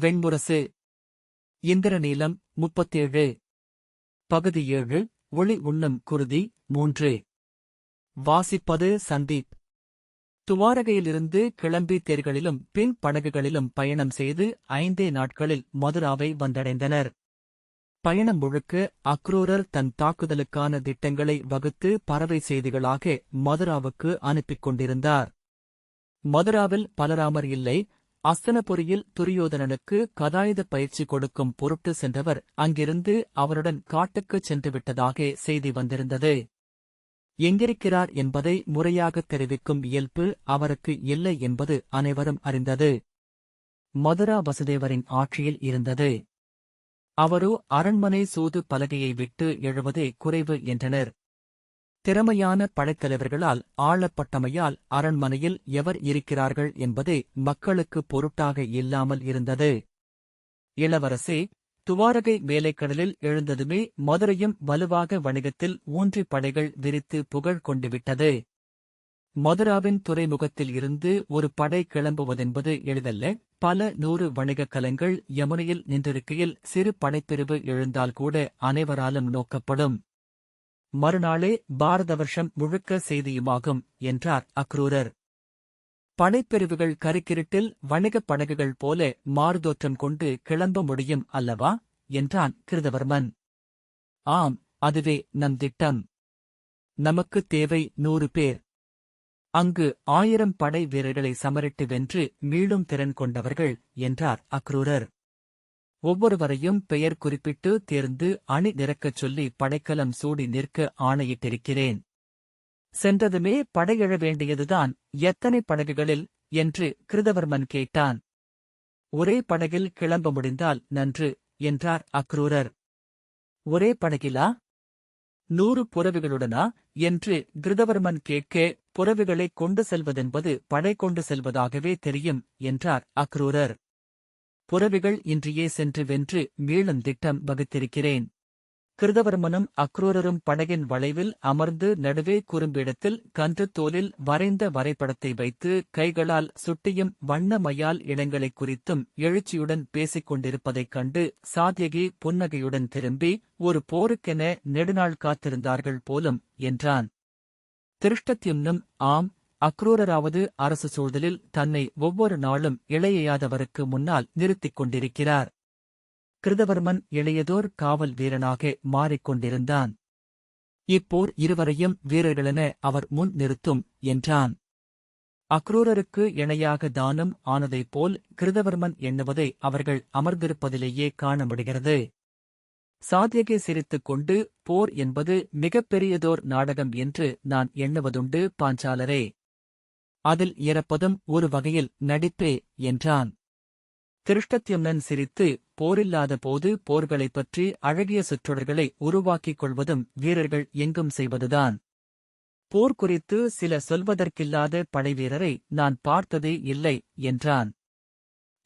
வெண்முரசு. இந்திரநீலம் முப்பத்தேழு. பகுதி ஏழு ஒளி உண்ணம் குருதி மூன்று. வாசிப்பது சந்தீப். துவாரகையிலிருந்து கிளம்பி தேர்களிலும் பின் படகுகளிலும் பயணம் செய்து ஐந்தே நாட்களில் மதுராவை வந்தடைந்தனர். பயணம் முழுக்க அக்ரூரர் தன் தாக்குதலுக்கான திட்டங்களை வகுத்து பறவை செய்திகளாக மதுராவுக்கு அனுப்பிக் கொண்டிருந்தார். மதுராவில் பலராமர் இல்லை அஸ்தனபுரியில் துரியோதனனுக்கு கதாயுத பயிற்சி கொடுக்கும் பொருட்டு சென்றவர் அங்கிருந்து அவருடன் காட்டுக்குச் சென்றுவிட்டதாக செய்தி வந்திருந்தது. எங்கிருக்கிறார் என்பதை முறையாகத் தெரிவிக்கும் இயல்பு அவருக்கு இல்லை என்பது அனைவரும் அறிந்தது. மதுரா வசுதேவரின் ஆட்சியில் இருந்தது. அவரோ அரண்மனை சூது பலகையை விட்டு எழுவதே குறைவு என்றனர். திறமையான படைத்தலைவர்களால் ஆளப்பட்டமையால் அரண்மனையில் எவர் இருக்கிறார்கள் என்பதே மக்களுக்கு பொருட்டாக இல்லாமல் இருந்தது. இளவரசே துவாரகை வேலைக்கடலில் எழுந்ததுமே மதுரையும் வலுவாக வணிகத்தில் ஊன்றி படைகள் விரித்து புகழ் கொண்டுவிட்டது மதுராவின் துறைமுகத்தில் இருந்து ஒரு படை கிளம்புவதென்பது எளிதல்ல. பல நூறு வணிகக் கலங்கள் யமுனையில் நின்றிருக்கையில் சிறு படைப்பிரிவு எழுந்தால் கூட அனைவராலும் நோக்கப்படும். மறுநாளே பாரத வருஷம் முழுக்க செய்தியுமாகும் என்றார் அக்ரூரர். படைப்பிரிவுகள் கருக்கிருட்டில் வணிகப் படகுகள் போல மாறுதோற்றம் கொண்டு கிளம்ப முடியும் அல்லவா? என்றான் கிருதவர்மன். ஆம் அதுவே நம் திட்டம். நமக்குத் தேவை நூறு பேர். அங்கு ஆயிரம் படை வீரர்களை சமரிட்டு வென்று மீளும் திறன் கொண்டவர்கள் என்றார் அக்ரூரர். ஒவ்வொருவரையும் பெயர் குறிப்பிட்டு தேர்ந்து அணி நிறக்கச் சொல்லி படைக்கலம் சூடி நிற்க ஆணையிட்டிருக்கிறேன். சென்றதுமே படையெழ வேண்டியதுதான். எத்தனை படகுகளில்? என்று கிருதவர்மன் கேட்டான். ஒரே படகில் கிளம்ப முடிந்தால் நன்று என்றார் அக்ரூரர். ஒரே படகிலா? நூறு புறவிகளுடனா? என்று கிருதவர்மன் கேட்க புறவிகளை கொண்டு செல்வதென்பது படை கொண்டு செல்வதாகவே தெரியும் என்றார் அக்ரூரர். புறவிகள் இன்றியே சென்று வென்று மீளும் திட்டம் வகுத்திருக்கிறேன். கிருதவர்மனும் அக்ரூரரும் படகின் வளைவில் அமர்ந்து நடுவே குறும்பிடத்தில் கன்று தோலில் வரைந்த வரைபடத்தை வைத்து கைகளால் சுட்டியும் வண்ணமையால் இடங்களைக் குறித்தும் எழுச்சியுடன் பேசிக் கொண்டிருப்பதைக் கண்டு சாத்யகி புன்னகையுடன் திரும்பி ஒரு போருக்கென நெடுநாள் காத்திருந்தார்கள் போலும் என்றான். திருஷ்டத்யும்னும் ஆம் அக்ரூரராவது அரசு சூழலில் தன்னை ஒவ்வொரு நாளும் இளையாதவருக்கு முன்னால் நிறுத்திக் கொண்டிருக்கிறார். கிருதவர்மன் இளையதோர் காவல் வீரனாக மாறிக்கொண்டிருந்தான் இப்போர் இருவரையும் வீரர்களென அவர் முன் நிறுத்தும் என்றான். அக்ரூரருக்கு இணையாக தானம் ஆனதைப் போல் கிருதவர்மன் எண்ணுவதை அவர்கள் அமர்ந்திருப்பதிலேயே காண முடிகிறது சாத்தியகை சிரித்துக் கொண்டு போர் என்பது மிகப்பெரியதோர் நாடகம் என்று நான் எண்ணுவதுண்டு பாஞ்சாலரே. அதில் இறப்பதும் ஒரு வகையில் நடிப்பே என்றான். திருஷ்டத்யம்னன் சிரித்து போரில்லாத போது போர்களைப் பற்றி அழகிய சுற்றொடர்களை உருவாக்கிக் கொள்வதும் வீரர்கள் எங்கும் செய்வதுதான். போர் குறித்து சில சொல்வதற்கில்லாத படைவீரரை நான் பார்த்ததே இல்லை என்றான்.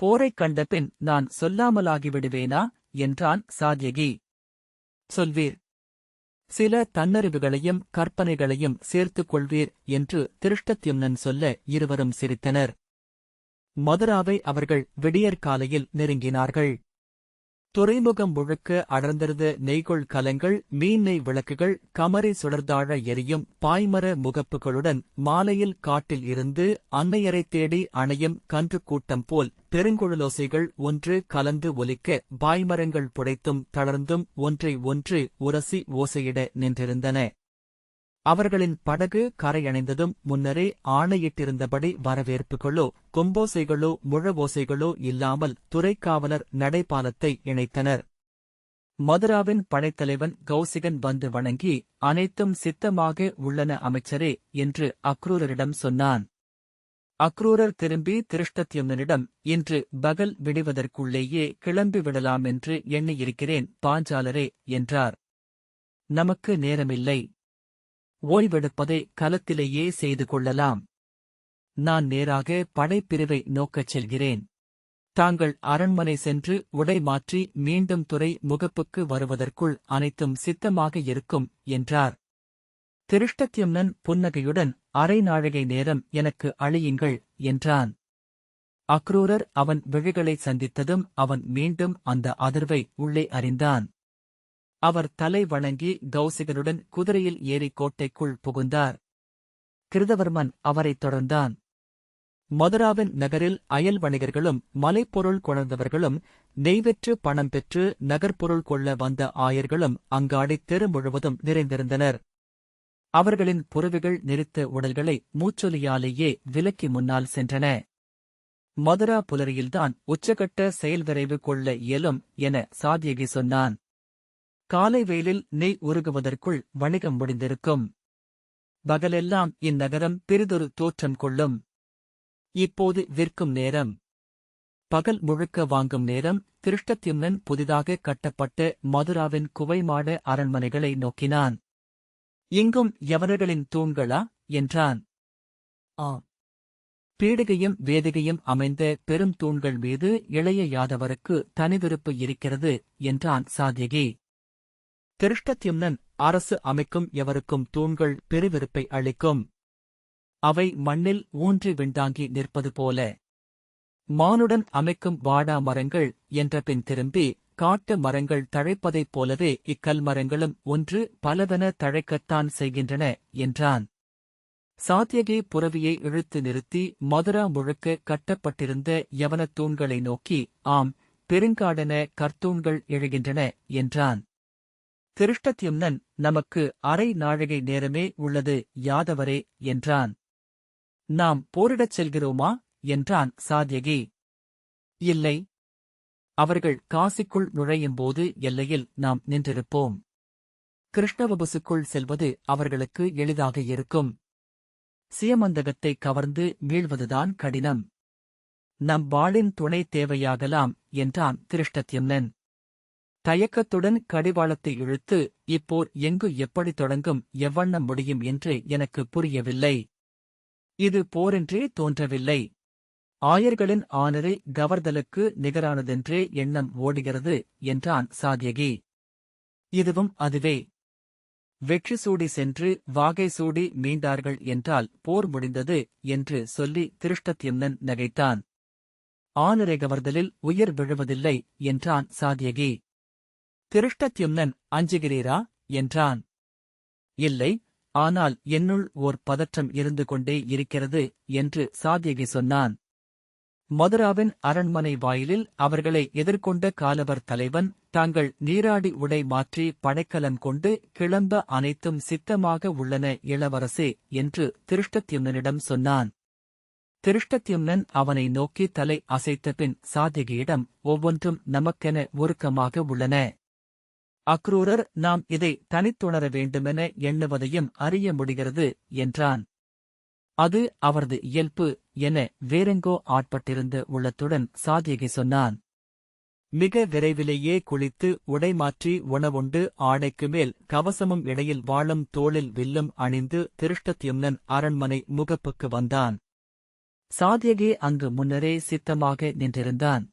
போரைக் கண்டபின் நான் சொல்லாமலாகிவிடுவேனா என்றான் சாத்யகி. சொல்வீர் சில தன்னறிவுகளையும் கற்பனைகளையும் சேர்த்துக் கொள்வீர் என்று திருஷ்டத்யும்னன் சொல்ல இருவரும் சிரித்தனர். மதுராவை அவர்கள் விடியற்காலையில் நெருங்கினார்கள். துறைமுகம் முழுக்க அடர்ந்திருந்த நெய்கொள் கலங்கள் மீன்நெய் விளக்குகள் கமரை சுடர்தாழ எரியும் பாய்மர முகப்புகளுடன் மாலையில் காட்டில் இருந்து அன்னையரை தேடி அணையும் கன்று கூட்டம் போல் பெருங்குழலோசைகள் ஒன்று கலந்து ஒலிக்க பாய்மரங்கள் புடைத்தும் தளர்ந்தும் ஒன்றை ஒன்று உரசி ஓசையிட நின்றிருந்தன. அவர்களின் படகு கரையணைந்ததும் முன்னரே ஆணையிட்டிருந்தபடி வரவேற்புகளோ கொம்போசைகளோ முழவோசைகளோ இல்லாமல் துறைக்காவலர் நடைபாலத்தை இணைத்தனர். மதுராவின் படைத்தலைவன் கௌசிகன் வந்து வணங்கி அனைத்தும் சித்தமாக உள்ளன அமைச்சரே என்று அக்ரூரரிடம் சொன்னான். அக்ரூரர் திரும்பி திருஷ்டத்யும்னனிடம் இன்று பகல் விடுவதற்குள்ளேயே கிளம்பி விடலாம் என்று எண்ணியிருக்கிறேன் பாஞ்சாலரே என்றார். நமக்கு நேரமில்லை ஓய்வெடுப்பதை கலத்திலேயே செய்து கொள்ளலாம். நான் நேராக படைப்பிரிவை நோக்கச் செல்கிறேன். தாங்கள் அரண்மனை சென்று உடை மாற்றி மீண்டும் துறை முகப்புக்கு வருவதற்குள் அனைத்தும் சித்தமாக இருக்கும் என்றார். திருஷ்டத்யும்னன் புன்னகையுடன் அரை நாழிகை நேரம் எனக்கு அழியுங்கள் என்றான். அக்ரூரர் அவன் விழிகளை சந்தித்ததும் அவன் மீண்டும் அந்த அதிர்வை உள்ளே அறிந்தான். அவர் தலை வணங்கி கௌசிகனுடன் குதிரையில் ஏறி கோட்டைக்குள் புகுந்தார். கிருதவர்மன் அவரைத் தொடர்ந்தான். மதுராவின் நகரில் அயல் வணிகர்களும் மலைப்பொருள் கொணர்ந்தவர்களும் நெய்வெற்று பணம் பெற்று நகர்ப்பொருள் கொள்ள வந்த ஆயர்களும் அங்காடி தெரு முழுவதும் நிறைந்திருந்தனர். அவர்களின் புறவிகள் நெரித்த உடல்களை மூச்சொலியாலேயே விலக்கி முன்னால் சென்றன. மதுரா புலரியில்தான் உச்சகட்ட செயல்விரைவு கொள்ள இயலும் என சாதியகி சொன்னான். காலை வெயிலில் நெய் உருகுவதற்குள் வணிகம் முடிந்திருக்கும். பகலெல்லாம் இந்நகரம் பெரிதொரு தோற்றம் கொள்ளும். இப்போது விற்கும் நேரம். பகல் முழுக்க வாங்கும் நேரம் திருஷ்டத்யும்னன் புதிதாக கட்டப்பட்ட மதுராவின் குவைமாட அரண்மனைகளை நோக்கினான். இங்கும் எவர்களின் தூண்களா? என்றான். ஆ பீடிகையும் வேதிகையும் அமைந்த பெரும் தூண்கள் மீது இளைய யாதவருக்கு தனிவிருப்பு இருக்கிறது என்றான் சாதிகி. திருஷ்டத்யும்னன் அரசு அமைக்கும் எவருக்கும் தூண்கள் பெருவிருப்பை அளிக்கும். அவை மண்ணில் ஊன்றி விண்டாங்கி நிற்பது போல. மானுடன் அமைக்கும் வாடா மரங்கள் என்ற பின் திரும்பி காட்டு மரங்கள் தழைப்பதைப் போலவே இக்கல் மரங்களும் ஒன்று பலவென தழைக்கத்தான் செய்கின்றன என்றான். சாத்தியகி புறவியை இழுத்து நிறுத்தி மதுரா முழுக்க கட்டப்பட்டிருந்த யவனத் தூண்களை நோக்கி ஆம் பெருங்காடென கர்த்தூண்கள் எழுகின்றன என்றான். திருஷ்டத்யும்னன் நமக்கு அரை நாழிகை நேரமே உள்ளது யாதவரே என்றான். நாம் போரிடச் செல்கிறோமா? என்றான் சாத்யகி. இல்லை. அவர்கள் காசிக்குள் நுழையும் போது எல்லையில் நாம் நின்றிருப்போம். கிருஷ்ணவபுசுக்குள் செல்வது அவர்களுக்கு எளிதாக இருக்கும். சியமந்தகத்தை கவர்ந்து மீள்வதுதான் கடினம். நம் வாளின் துணை தேவையாகலாம் என்றான் திருஷ்டத்யம்னன். தயக்கத்துடன் கடிவாளத்தை இழுத்து இப்போர் எங்கு எப்படி தொடங்கும் எவ்வண்ணம் முடியும் என்று எனக்கு புரியவில்லை. இது போரென்றே தோன்றவில்லை. ஆயர்களின் ஆனரை கவர்தலுக்கு நிகரானதென்றே எண்ணம் ஓடுகிறது என்றான் சாத்யகி இதுவும் அதுவே. வெற்றி சூடி சென்று வாகை சூடி மீண்டார்கள் என்றால் போர் முடிந்தது என்று சொல்லி திருஷ்டத்யம்னன் நகைத்தான். ஆனரை கவர்தலில் உயிர் விழுவதில்லை என்றான் சாத்யகி திருஷ்டத்யும்னன் அஞ்சுகிறீரா என்றான். இல்லை ஆனால் என்னுள் ஓர் பதற்றம் இருந்து கொண்டே இருக்கிறது என்று சாத்யகி சொன்னான். மதுராவின் அரண்மனை வாயிலில் அவர்களை எதிர்கொண்ட காலவர் தலைவன் தாங்கள் நீராடி உடை மாற்றி படைக்கலம் கொண்டு கிளம்ப அனைத்தும் சித்தமாக உள்ளன இளவரசே என்று திருஷ்டத்யும்னனிடம் சொன்னான். திருஷ்டத்யும்னன் அவனை நோக்கி தலை அசைத்த பின் சாதிகியிடம் ஒவ்வொன்றும் நமக்கென ஒருக்கமாக உள்ளன. அக்ரூரர் நாம் இதை தனித்துணர வேண்டுமென எண்ணுவதையும் அறிய முடிகிறது என்றான். அது அவரது இயல்பு என வேறெங்கோ ஆட்பட்டிருந்த உள்ளத்துடன் சாதியகி சொன்னான். மிக விரைவிலேயே குளித்து உடை மாற்றி உணவுண்டு ஆடைக்கு மேல் கவசமும் இடையில் வாழும் தோளில் வில்லும் அணிந்து திருஷ்டத்யும்னன் அரண்மனை முகப்புக்கு வந்தான். சாதியகே அங்கு முன்னரே சித்தமாக நின்றிருந்தான்.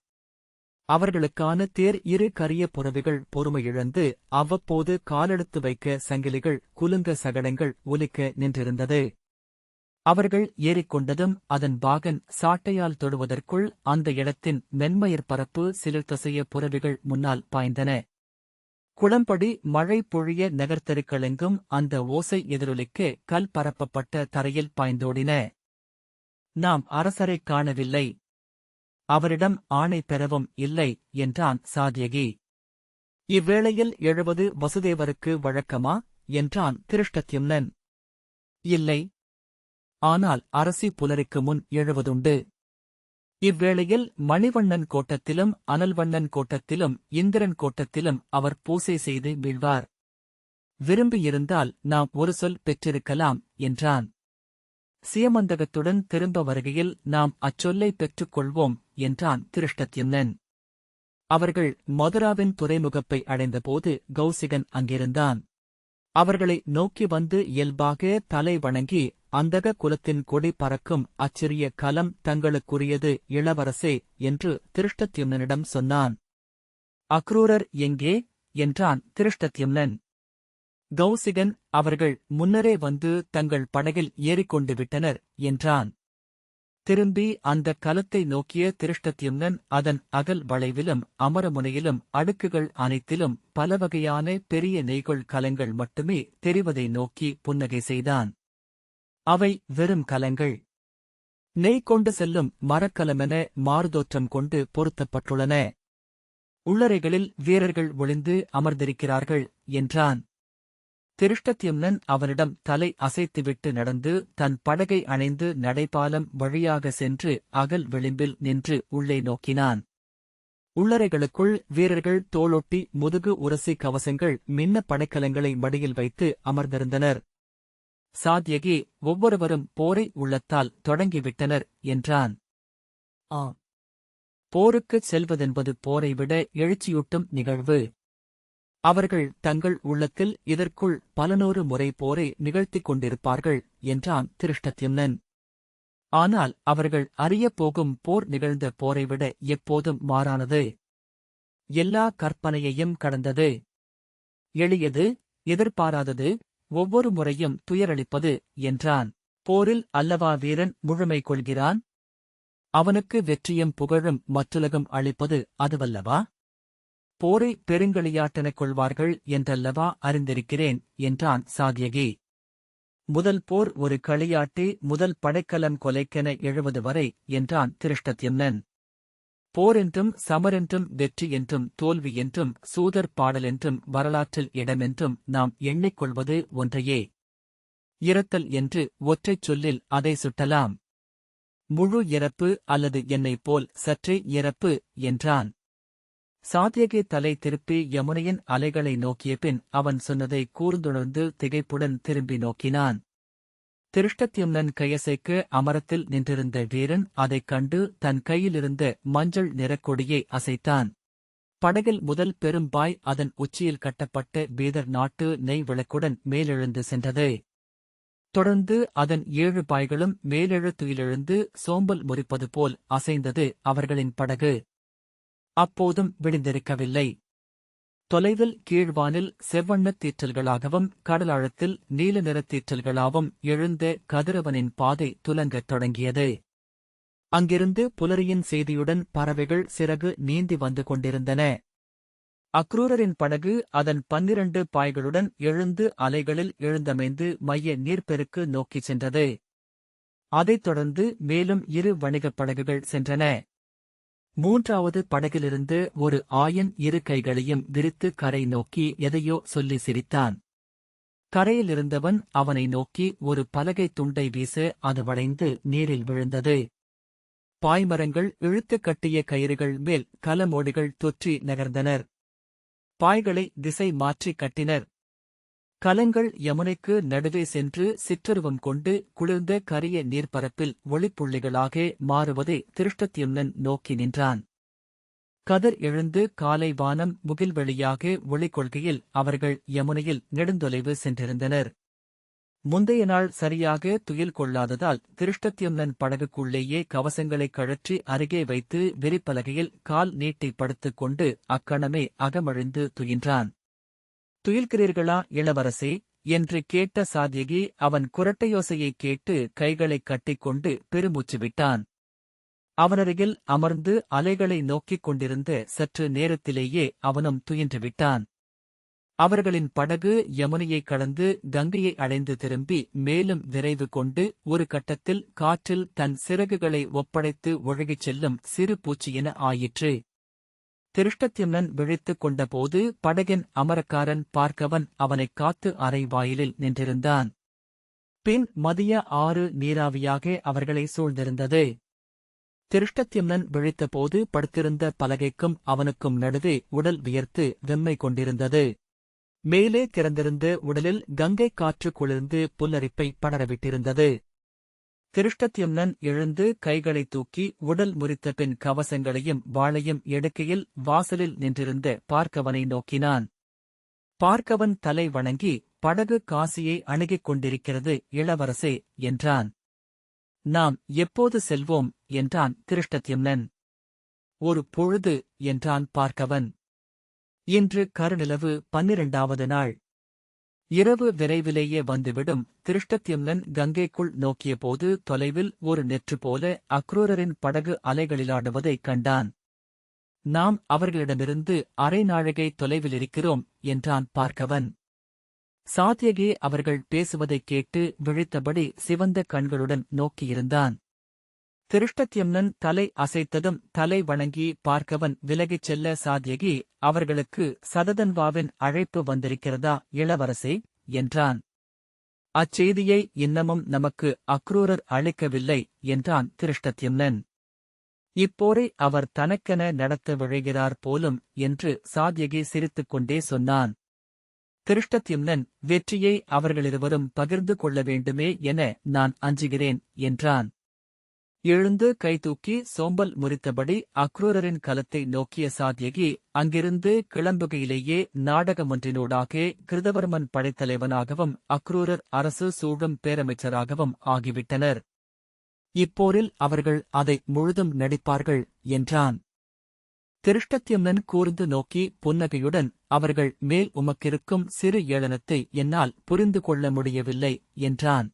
அவர்களுக்கான தேர் இரு கரிய புறவிகள் பொறுமையிழந்து அவ்வப்போது காலெடுத்து வைக்க சங்கிலிகள் குலுங்க சகடங்கள் ஒலிக்க நின்றிருந்தது. அவர்கள் ஏறிக்கொண்டதும் அதன் பாகன் சாட்டையால் தொடுவதற்குள் அந்த இடத்தின் மென்மயிர் பரப்பு சிலிர்த்தசைய புறவிகள் முன்னால் பாய்ந்தன. குளம்படி மழை பொழிய நகர்த்தெருக்களெங்கும் அந்த ஓசை எதிரொலிக்க கல் பரப்பப்பட்ட தரையில் பாய்ந்தோடின. நாம் அரசரைக் காணவில்லை. அவரிடம் ஆணை பெறவும் இல்லை என்றான் சாத்யகி இவ்வேளையில் எழுவது வசுதேவருக்கு வழக்கமா? என்றான் திருஷ்டத்யும்னன். இல்லை. ஆனால் அரசி புலரிக்கு முன் எழுவதுண்டு. இவ்வேளையில் மணிவண்ணன் கோட்டத்திலும் அனல்வண்ணன் கோட்டத்திலும் இந்திரன் கோட்டத்திலும் அவர் பூசை செய்து வீழ்வார். விரும்பியிருந்தால் நாம் ஒரு சொல் பெற்றிருக்கலாம் என்றான். சியமந்தகத்துடன் திரும்ப வருகையில் நாம் அச்சொல்லை பெற்றுக் கொள்வோம் என்றான் திருஷ்டத்யும்னன். அவர்கள் மதுராவின் துறைமுகப்பை அடைந்தபோது கௌசிகன் அங்கிருந்தான். அவர்களை நோக்கி வந்து இயல்பாக தலை வணங்கி அந்தக குலத்தின் கொடி பறக்கும் அச்சிறிய கலம் தங்களுக்குரியது இளவரசே என்று திருஷ்டத்யும்னனிடம் சொன்னான். அக்ரூரர் எங்கே? என்றான் திருஷ்டத்யும்னன். கௌசிகன் அவர்கள் முன்னரே வந்து தங்கள் படகில் ஏறிக்கொண்டு விட்டனர் என்றான். திரும்பி அந்த கலத்தை நோக்கிய திருஷ்டத்யும்னன் அதன் அகல் வளைவிலும் அமரமுனையிலும் அடுக்குகள் அனைத்திலும் பலவகையான பெரிய நெய்கொள் கலங்கள் மட்டுமே தெரிவதை நோக்கி புன்னகை செய்தான். அவை வெறும் கலங்கள். நெய் கொண்டு செல்லும் மரக்கலமென மாறுதோற்றம் கொண்டு பொருத்தப்பட்டுள்ளன. உள்ளறைகளில் வீரர்கள் ஒளிந்து அமர்ந்திருக்கிறார்கள் என்றான். திருஷ்டத்யும்னன் அவனிடம் தலை அசைத்துவிட்டு நடந்து தன் படகை அணைந்து நடைபாலம் வழியாக சென்று அகல் விளிம்பில் நின்று உள்ளே நோக்கினான். உள்ளறைகளுக்குள் வீரர்கள் தோளொட்டி முதுகு உரசி கவசங்கள் மின்ன படைக்கலங்களை மடியில் வைத்து அமர்ந்திருந்தனர். சாத்யகி ஒவ்வொருவரும் போரை உள்ளத்தால் தொடங்கிவிட்டனர் என்றான். ஆ போருக்குச் செல்வதென்பது போரை விட எழுச்சியூட்டும் நிகழ்வு. அவர்கள் தங்கள் உள்ளத்தில் இதற்குள் பலநூறு முறை போரை நிகழ்த்திக் கொண்டிருப்பார்கள் என்றான் திருஷ்டத்யும்னன். ஆனால் அவர்கள் அறியப் போகும் போர் நிகழ்ந்த போரைவிட எப்போதும் மாறானது. எல்லா கற்பனையையும் கடந்தது. எளியது எதிர்பாராதது ஒவ்வொரு முறையும் துயரளிப்பது என்றான். போரில் அல்லவா வீரன் முழுமை கொள்கிறான்? அவனுக்கு வெற்றியும் புகழும் மற்றுலகம் அளிப்பது அதுவல்லவா? போரை பெருங்களியாட்டெனக் கொள்வார்கள் என்றல்லவா அறிந்திருக்கிறேன் என்றான் சாதியகி முதல் போர் ஒரு களியாட்டி முதல் படைக்கலம் கொலைக்கென எழுவது வரை என்றான் திருஷ்டத்யம்னன். போரென்றும் சமரென்றும் வெற்றி என்றும் தோல்வி என்றும் சூதர் பாடல் என்றும் வரலாற்றில் இடமென்றும் நாம் எண்ணிக்கொள்வது ஒன்றையே. இரத்தல் என்று ஒற்றைச் சொல்லில் அதை சுட்டலாம். முழு இறப்பு அல்லது என்னைப் போல் சற்றே இறப்பு என்றான். சாத்தியகே தலை திருப்பி யமுனையின் அலைகளை நோக்கிய பின் அவன் சொன்னதை கூர்ந்துணர்ந்து திகைப்புடன் திரும்பி நோக்கினான். திருஷ்டத்யும்னன் கையசைக்கு அமரத்தில் நின்றிருந்த வீரன் அதைக் கண்டு தன் கையிலிருந்த மஞ்சள் நிறக்கொடியை அசைத்தான். படகில் முதல் பெரும்பாய் அதன் உச்சியில் கட்டப்பட்ட பீதர் நாட்டு நெய் விளக்குடன் மேலெழுந்து சென்றது. தொடர்ந்து அதன் ஏழு பாய்களும் மேலெழு துயிலெழுந்து சோம்பல் முறிப்பது போல் அசைந்தது அவர்களின் படகு. அப்போதும் விடிந்திருக்கவில்லை தொலைவில் கீழ்வானில் செவ்வண்ணத் தீற்றல்களாகவும் கடலாழத்தில் நீல நிறத் தீற்றல்களாகவும் எழுந்த கதிரவனின் பாதை துலங்கத் தொடங்கியது. அங்கிருந்து புலரியின் செய்தியுடன் பறவைகள் சிறகு நீந்தி வந்து கொண்டிருந்தன. அக்ரூரரின் படகு அதன் பன்னிரண்டு பாய்களுடன் எழுந்து அலைகளில் எழுந்தமைந்து மைய நீர்ப்பெருக்கு நோக்கிச் சென்றது. அதைத் தொடர்ந்து மேலும் இரு வணிகப் படகுகள் சென்றன. மூன்றாவது படகிலிருந்து ஒரு ஆயன் இரு கைகளையும் விரித்து கரை நோக்கி எதையோ சொல்லி சிரித்தான். கரையிலிருந்தவன் அவனை நோக்கி ஒரு பலகை துண்டை வீச அது வளைந்து நீரில் விழுந்தது. பாய்மரங்கள் இழுத்துக் கட்டிய கயிறுகள் மேல் கலமோடிகள் தொற்றி நகர்ந்தனர். பாய்களை திசை மாற்றி கட்டினர். கலங்கள் யமுனைக்கு நடுவே சென்று சிற்றருவம் கொண்டு குளிர்ந்த கரிய நீர்ப்பரப்பில் ஒளிப்புள்ளிகளாக மாறுவதை திருஷ்டத்யும்னன் நோக்கி நின்றான். கதர் எழுந்து காலை வானம் முகில்வெளியாக ஒளிக்கொள்கையில் அவர்கள் யமுனையில் நெடுந்தொலைவு சென்றிருந்தனர். முந்தைய நாள் சரியாக துயில் கொள்ளாததால் திருஷ்டத்யும்னன் படகுக்குள்ளேயே கவசங்களைக் கழற்றி அருகே வைத்து விரிப்பலகையில் கால் நீட்டி படுத்துக் கொண்டு அக்கணமே அகமழிந்து துயின்றான். துயில்கிறீர்களா இளவரசே? என்று கேட்ட சாத்யகி அவன் குரட்டையோசையைக் கேட்டு கைகளைக் கட்டிக்கொண்டு பெருமூச்சு விட்டான். அவனருகில் அமர்ந்து அலைகளை நோக்கிக் கொண்டிருந்த சற்று நேரத்திலேயே அவனும் துயின்று விட்டான். அவர்களின் படகு யமுனையைக் கடந்து கங்கையை அடைந்து திரும்பி மேலும் விரைவு கொண்டு ஒரு கட்டத்தில் காற்றில் தன் சிறகுகளை ஒப்படைத்து ஒழுகிச் செல்லும் சிறு பூச்சியென ஆயிற்று. திருஷ்டத்யும்னன் விழித்துக் கொண்டபோது படகின் அமரக்காரன் பார்க்கவன் அவனைக் காத்து அறை வாயிலில் நின்றிருந்தான். பின் மதிய ஆறு நீராவியாக அவர்களை சூழ்ந்திருந்தது. திருஷ்டத்யும்னன் விழித்தபோது படுத்திருந்த பலகைக்கும் அவனுக்கும் நடுவே உடல் வியர்த்து வெம்மை கொண்டிருந்தது. மேலே திறந்திருந்த உடலில் கங்கை காற்று குளிர்ந்து புல்லரிப்பை படரவிட்டிருந்தது. திருஷ்டத்யும்னன் எழுந்து கைகளைத் தூக்கி உடல் முறித்த பின் கவசங்களையும் வாளையும் எடுக்கையில் வாசலில் நின்றிருந்த பார்க்கவனை நோக்கினான். பார்க்கவன் தலை வணங்கி படகு காசியை அணுகிக் கொண்டிருக்கிறது இளவரசே என்றான். நாம் எப்போது செல்வோம்? என்றான் திருஷ்டத்யும்னன் ஒரு பொழுது என்றான் பார்க்கவன். இன்று கருநிலவு பன்னிரண்டாவது நாள். இரவு விரைவிலேயே வந்துவிடும். திருஷ்டத்யும்னன் கங்கைக்குள் நோக்கியபோது தொலைவில் ஒரு நெற்று போல அக்ரூரரின் படகு அலைகளிலாடுவதைக் கண்டான். நாம் அவர்களிடமிருந்து அரை நாழிகை தொலைவில் இருக்கிறோம் என்றான் பார்க்கவன். சாத்தியகே அவர்கள் பேசுவதைக் கேட்டு விழித்தபடி சிவந்த கண்களுடன் நோக்கியிருந்தான். திருஷ்டத்யம்னன் தலை அசைத்ததும் தலை வணங்கி பார்க்கவன் விலகிச் செல்ல சாத்யகி அவர்களுக்கு சததன்வாவின் அழைப்பு வந்திருக்கிறதா இளவரசே? என்றான். அச்செய்தியை இன்னமும் நமக்கு அக்ரூரர் அளிக்கவில்லை என்றான் திருஷ்டத்யம்னன். இப்போரை அவர் தனக்கென நடத்த விழைகிறார் போலும் என்று சாத்யகி சிரித்துக் கொண்டே சொன்னான். திருஷ்டத்யும்னன் வெற்றியை அவர்களிருவரும் பகிர்ந்து கொள்ள வேண்டுமே என நான் அஞ்சுகிறேன் என்றான். எழுந்து கைதூக்கி சோம்பல் முறித்தபடி அக்ரூரரின் கலத்தை நோக்கிய சாத்யகி அங்கிருந்து கிளம்புகையிலேயே நாடகமொன்றினூடாக கிருதவர்மன் படைத்தலைவனாகவும் அக்ரூரர் அரசு சூழும் பேரமைச்சராகவும் ஆகிவிட்டனர். இப்போரில் அவர்கள் அதை முழுதும் நடிப்பார்கள் என்றான். திருஷ்டத்யம்னன் கூர்ந்து நோக்கி புன்னகையுடன் அவர்கள் மேல் உமக்கிருக்கும் சிறு ஏளனத்தை என்னால் புரிந்து கொள்ள முடியவில்லை என்றான்.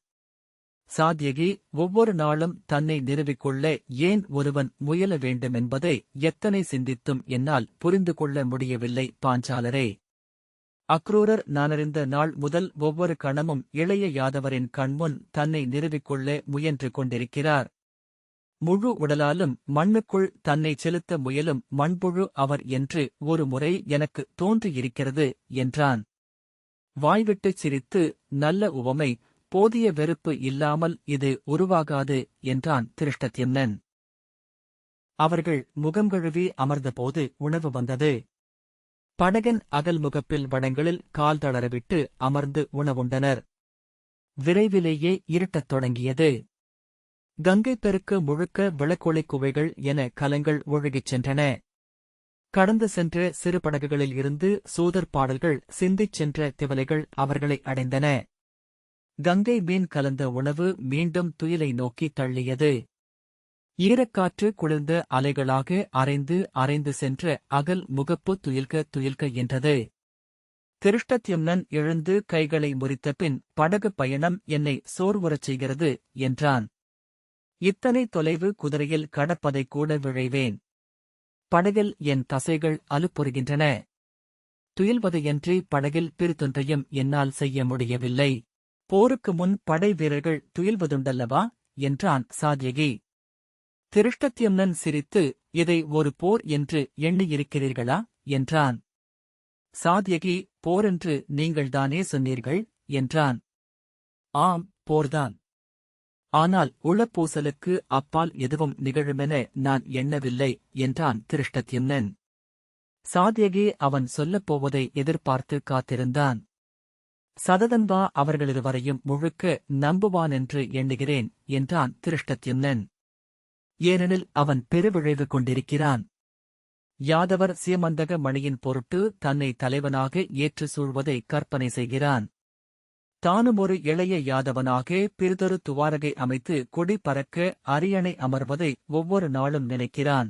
சாத்யகி ஒவ்வொரு நாளும் தன்னை நிறுவிக்கொள்ள ஏன் ஒருவன் முயல வேண்டுமென்பதை எத்தனை சிந்தித்தும் என்னால் புரிந்து கொள்ள முடியவில்லை பாஞ்சாலரே. அக்ரூரர் நானறிந்த நாள் முதல் ஒவ்வொரு கணமும் இளைய யாதவரின் கண்முன் தன்னை நிறுவிக்கொள்ள முயன்று கொண்டிருக்கிறார். முழு உடலாலும் மண்ணுக்குள் தன்னை செலுத்த முயலும் மண்புழு அவர் என்று ஒரு முறை எனக்கு தோன்றியிருக்கிறது என்றான். வாய்விட்டுச் சிரித்து நல்ல உவமை போதிய வெறுப்பு இல்லாமல் இது உருவாகாது என்றான் திருஷ்டத்யம்னன் அவர்கள் முகம் கழுவி அமர்ந்தபோது உணவு வந்தது. படகன் அகல் முகப்பில் வடங்களில் கால் தளரவிட்டு அமர்ந்து உணவுண்டனர். விரைவிலேயே இருட்டத் தொடங்கியது. கங்கை பெருக்கு முழுக்க விளக்கொலை குவைகள் என கலங்கள் ஒழுகிச் சென்றன. கடந்து சென்ற சிறு படகுகளில் இருந்து சூதர் பாடல்கள் சிந்திச் சென்ற திவலைகள் அவர்களை அடைந்தன. கங்கை மீன் கலந்த உணவு மீண்டும் துயிலை நோக்கி தள்ளியது. ஈரக்காற்று குளிர்ந்த அலைகளாக அரைந்து அரைந்து சென்ற அகல் முகப்பு துயில்க துயில்க என்றது. திருஷ்டத்யம்னன் எழுந்து கைகளை முறித்தபின் படகு பயணம் என்னை சோர்வுறச் செய்கிறது என்றான். இத்தனை தொலைவு குதிரையில் கடப்பதை கூட விழைவேன். படகில் என் தசைகள் அலுப்புறுகின்றன. துயில்வதையன்றி படகில் பிரித்தொன்றையும் என்னால் செய்ய முடியவில்லை. போருக்கு முன் படை வீரர்கள் துயில்வதுண்டல்லவா? என்றான் சாத்யகி திருஷ்டத்யம்னன் சிரித்து இதை ஒரு போர் என்று எண்ணியிருக்கிறீர்களா? என்றான். சாத்யகி போரென்று நீங்கள்தானே சொன்னீர்கள்? என்றான். ஆம் போர்தான். ஆனால் உளப்பூசலுக்கு அப்பால் எதுவும் நிகழுமென நான் எண்ணவில்லை என்றான் திருஷ்டத்யம்னன். சாத்யகி அவன் சொல்லப் போவதை எதிர்பார்த்து காத்திருந்தான். சததன்பா அவர்களிருவரையும் முழுக்க நம்புவான் என்று எண்ணுகிறேன் என்றான் திருஷ்டத்யம்னன் ஏனெனில் அவன் பெருவிழைவு கொண்டிருக்கிறான். யாதவர் சியமந்தக மணியின் பொருட்டு தன்னை தலைவனாக ஏற்று சூழ்வதை கற்பனை செய்கிறான். தானும் ஒரு இளைய யாதவனாக பிறிதொரு துவாரகை அமைத்து கொடி பறக்க அரியணை அமர்வதை ஒவ்வொரு நாளும் நினைக்கிறான்.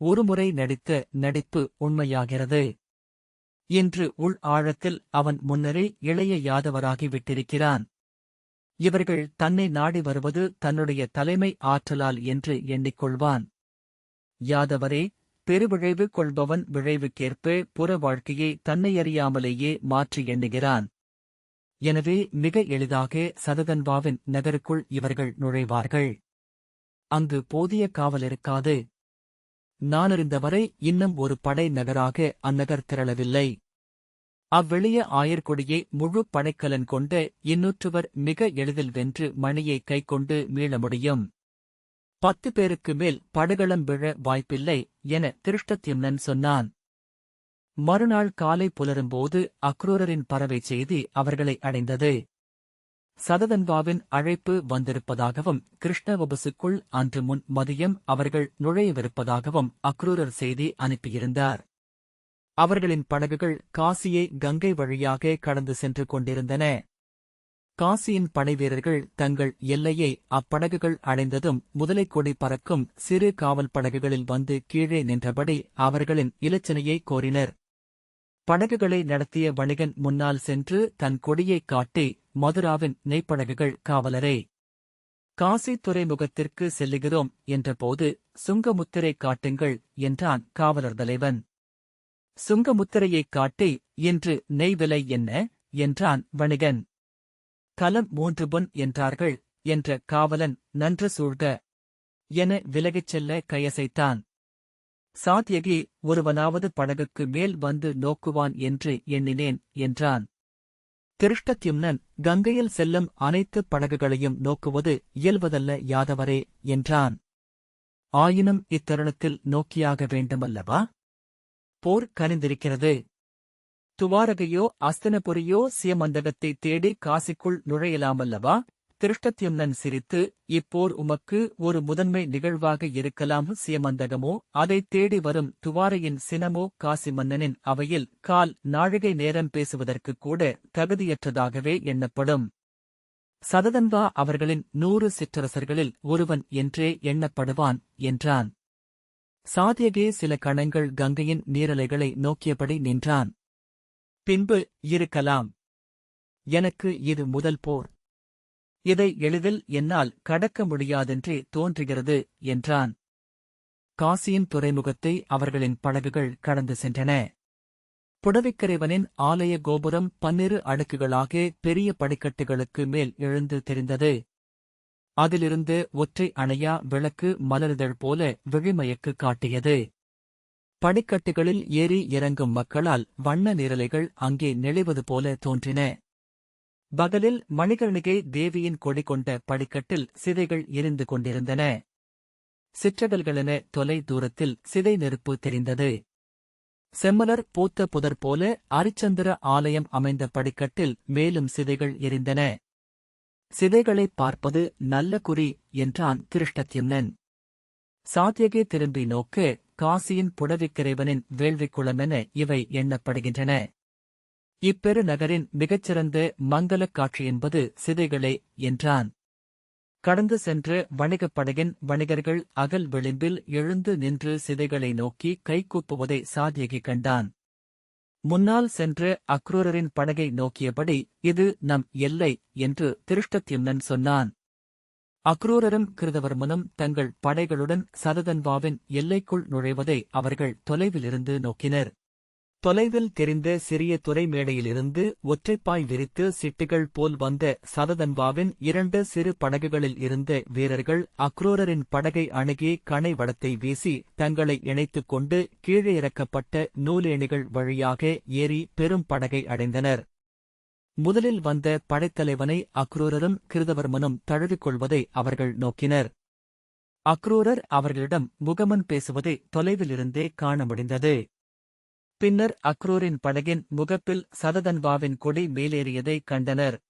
ஒருமுறை நடித்த நடிப்பு உண்மையாகிறது. இன்று உள் ஆழத்தில் அவன் முன்னரே இளைய யாதவராகி விட்டிருக்கிறான். இவர்கள் தன்னை நாடி வருவது தன்னுடைய தலைமை ஆற்றலால் என்று எண்ணிக்கொள்வான். யாதவரே பெருவிழைவு கொள்பவன் விழைவுக்கேற்ப புற வாழ்க்கையை தன்னையறியாமலேயே மாற்றி எண்ணுகிறான். எனவே மிக எளிதாக சததன்வாவின் நகருக்குள் இவர்கள் நுழைவார்கள். அங்கு போதிய காவல் இருக்காது. நானறிந்தவரை இன்னும் ஒரு படை நகராக அந்நகர் திரளவில்லை அவ்வெளிய ஆயர்கொடியை முழு படைக்கலன் கொண்ட இன்னுற்றுவர் மிக எளிதில் வென்று மணியை கைக்கொண்டு மீள முடியும். பத்து பேருக்கு மேல் படுகளம் விழ வாய்ப்பில்லை என திருஷ்டத்யும்னன் சொன்னான். மறுநாள் காலை புலரும்போது அக்ரூரரின் பறவை செய்தி அவர்களை அடைந்தது. சததன்வாவின் அழைப்பு வந்திருப்பதாகவும் கிருஷ்ணவபசுக்குள் அன்று முன் மதியம் அவர்கள் நுழையவிருப்பதாகவும் அக்ரூரர் செய்தி அனுப்பியிருந்தார். அவர்களின் படகுகள் காசியை கங்கை வழியாக கடந்து சென்று கொண்டிருந்தன. காசியின் படைவீரர்கள் தங்கள் எல்லையை அப்படகுகள் அடைந்ததும் முதலைக்கொடி பறக்கும் சிறு காவல் படகுகளில் வந்து கீழே நின்றபடி அவர்களின் இலச்சினையை கோரினர். படகுகளை நடத்திய வணிகன் முன்னால் சென்று தன் கொடியைக் காட்டி மதுராவின் நெய்ப்படகுகள் காவலரே. காசி துறைமுகத்திற்கு செல்லுகிறோம் என்றபோது சுங்கமுத்திரை காட்டுங்கள் என்றான் காவலர் தலைவன். சுங்கமுத்திரையைக் காட்டி இன்று நெய் விலை என்ன? என்றான் வணிகன். கலம் மூன்று பொன் என்றார்கள் என்ற காவலன் நன்று சூழ்க. என விலகிச் செல்ல கையசைத்தான். சாத்யகி ஒருவனாவது படகுக்கு மேல் வந்து நோக்குவான் என்று எண்ணினேன் என்றான். திருஷ்டத்யும்னன் கங்கையில் செல்லும் அனைத்து படகுகளையும் நோக்குவது இயல்வதல்ல யாதவரே என்றான். ஆயினும் இத்தருணத்தில் நோக்கியாக வேண்டுமல்லவா? போர் கனிந்திருக்கிறது. துவாரகையோ அஸ்தனபுரியோ சியமந்தகத்தை தேடி காசிக்குள் நுழையலாமல்லவா? திருஷ்டத்யும்னன் சிரித்து இப்போர் உமக்கு ஒரு முதன்மை நிகழ்வாக இருக்கலாம் சியமந்தகமோ அதைத் தேடி வரும் துவாரையின் சினமோ காசி மன்னனின் அவையில் கால் நாழிகை நேரம் பேசுவதற்குக் கூட தகுதியற்றதாகவே எண்ணப்படும். சததன்பா அவர்களின் நூறு சிற்றரசர்களில் ஒருவன் என்றே எண்ணப்படுவான் என்றான். சாத்தியகே சில கணங்கள் கங்கையின் நீரலைகளை நோக்கியபடி நின்றான். பின்பு இருக்கலாம். எனக்கு இது முதல் போர். இதை எளிதில் என்னால் கடக்க முடியாதென்றே தோன்றுகிறது என்றான். காசியின் துறைமுகத்தை அவர்களின் படகுகள் கடந்து சென்றன. புடவிக்கரைவனின் ஆலய கோபுரம் பன்னிரு அடுக்குகளாக பெரிய படிக்கட்டுகளுக்கு மேல் எழுந்து தெரிந்தது. அதிலிருந்து ஒற்றை அணையா விளக்கு மலரிதழ் போல விழிமயக்கு காட்டியது. படிக்கட்டுகளில் ஏறி இறங்கும் மக்களால் வண்ண நிரலைகள் அங்கே நெளிவது போல தோன்றின. பகலில் மணிகர்ணிகை தேவியின் கொடி கொண்ட படிக்கட்டில் சிதைகள் எரிந்து கொண்டிருந்தன. சிற்றகல்களென தொலை தூரத்தில் சிதை நெருப்பு தெரிந்தது. செம்மலர் பூத்த புதர் போல அரிச்சந்திர ஆலயம் அமைந்த படிக்கட்டில் மேலும் சிதைகள் எரிந்தன. சிதைகளைப் பார்ப்பது நல்ல குறி என்றான் திருஷ்டத்யும்னன். சாத்தியகே திரும்பி நோக்கு காசியின் புடவிக்கிறைவனின் வேள்விக்குளமென இவை எண்ணப்படுகின்றன. இப்பெரு நகரின் மிகச்சிறந்த மங்கலக் காட்சி என்பது சிதைகளே என்றான். கடந்து சென்ற வணிகப் படகின் வணிகர்கள் அகல் விளிம்பில் எழுந்து நின்று சிதைகளை நோக்கி கைகூப்புவதை சாதியகி கண்டான். முன்னால் சென்று அக்ரூரரின் படகை நோக்கியபடி இது நம் எல்லை என்று திருஷ்டத்யும்னன் சொன்னான். அக்ரூரரும் கிருதவர்மனும் தங்கள் படைகளுடன் சததன்வாவின் எல்லைக்குள் நுழைவதை அவர்கள் தொலைவிலிருந்து நோக்கினர். தொலைவில் தெரிந்த சிறிய துறை மேடையிலிருந்து ஒற்றைப்பாய் விரித்து சிட்டுகள் போல் வந்த சததன்வாவின் இரண்டு சிறு படகுகளில் இருந்த வீரர்கள் அக்ரூரரின் படகை அணுகி கணை வடத்தை வீசி தங்களை இணைத்துக் கொண்டு கீழே இறக்கப்பட்ட நூலேணிகள் வழியாக ஏறி பெரும் படகை அடைந்தனர். முதலில் வந்த படைத்தலைவனை அக்ரூரரும் கிருதவர்மனும் தழுவிக்கொள்வதை அவர்கள் நோக்கினர். அக்ரூரர் அவர்களிடம் முகமன் பேசுவதை தொலைவிலிருந்தே காண முடிந்தது. பின்னர் அக்ரூரின் படகின் முகப்பில் சததன்வாவின் கொடி மேலேறியதைக் கண்டனர்.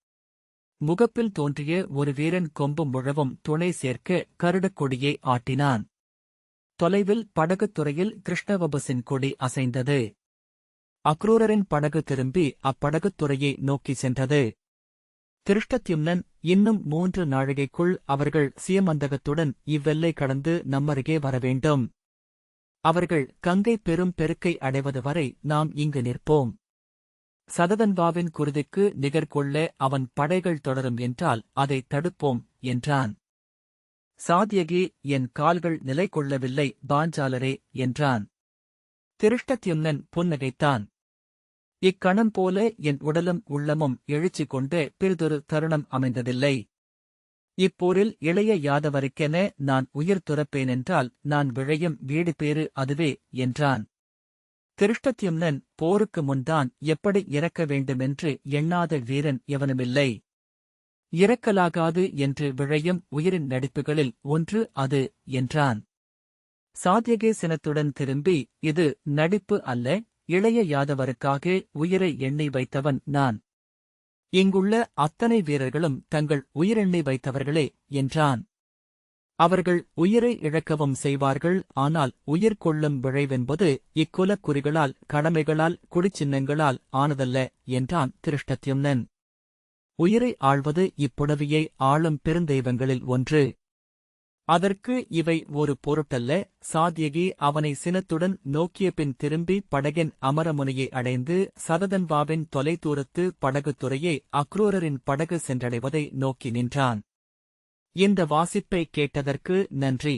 முகப்பில் தோன்றிய ஒரு வீரன் கொம்பு முழவும் துணை சேர்க்க கருடக் கொடியை ஆட்டினான். தொலைவில் படகுத் துறையில் கிருஷ்ணவபுசின் கொடி அசைந்தது. அக்ரூரரின் படகு திரும்பி அப்படகுத் துறையை நோக்கி சென்றது. திருஷ்டத்யும்னன் இன்னும் மூன்று நாழிகைக்குள் அவர்கள் சியமந்தகத்துடன் இவ்வெல்லை கடந்து நம்மருகே வரவேண்டும். அவர்கள் கங்கை பெரும் பெருக்கை அடைவது வரை நாம் இங்கு நிற்போம். சததன்வாவின் குருதிக்கு நிகர்கொள்ள அவன் படைகள் தொடரும் என்றால் அதை தடுப்போம் என்றான். சாத்யகி என் கால்கள் நிலை கொள்ளவில்லை பாஞ்சாலரே என்றான். திருஷ்டத்யும்னன் புன்னகைத்தான். இக்கணம் போல என் உடலும் உள்ளமும் எழுச்சி கொண்டு பிறிதொரு தருணம் அமைந்ததில்லை. இப்போரில் இளைய யாதவருக்கென நான் உயிர் துறப்பேனென்றால் நான் விழையும் வீடு பேறு அதுவே என்றான். திருஷ்டத்யும்னன் போருக்கு முன்தான் எப்படி இறக்க வேண்டுமென்று எண்ணாத வீரன் எவனுமில்லை. இறக்கலாகாது என்று விழையும் உயிரின் நடிப்புகளில் ஒன்று அது என்றான். சாத்தியகே சினத்துடன் திரும்பி இது நடிப்பு அல்ல இளைய யாதவருக்காக உயிரை எண்ணி வைத்தவன் நான். இங்குள்ள அத்தனை வீரர்களும் தங்கள் உயிரெண்ணை வைத்தவர்களே என்றான். அவர்கள் உயிரை இழக்கவும் செய்வார்கள் ஆனால் உயிர் கொள்ளும் விழைவென்பது இக்குலக்குறிகளால் கடமைகளால் குடிச்சின்னங்களால் ஆனதல்ல என்றான் திருஷ்டத்யும்னன். உயிரை ஆள்வது இப்புடவியை ஆளும் பெருந்தெய்வங்களில் ஒன்று. அதற்கு இவை ஒரு பொருட்டல்ல. சாத்யகி அவனை சினத்துடன் நோக்கிய பின் திரும்பி படகின் அமரமுனையை அடைந்து சரதன்வாவின் தொலைதூரத்து படகுத்துறையை அக்ரூரரின் படகு சென்றடைவதை நோக்கி நின்றான். இந்த வாசிப்பை கேட்டதற்கு நன்றி.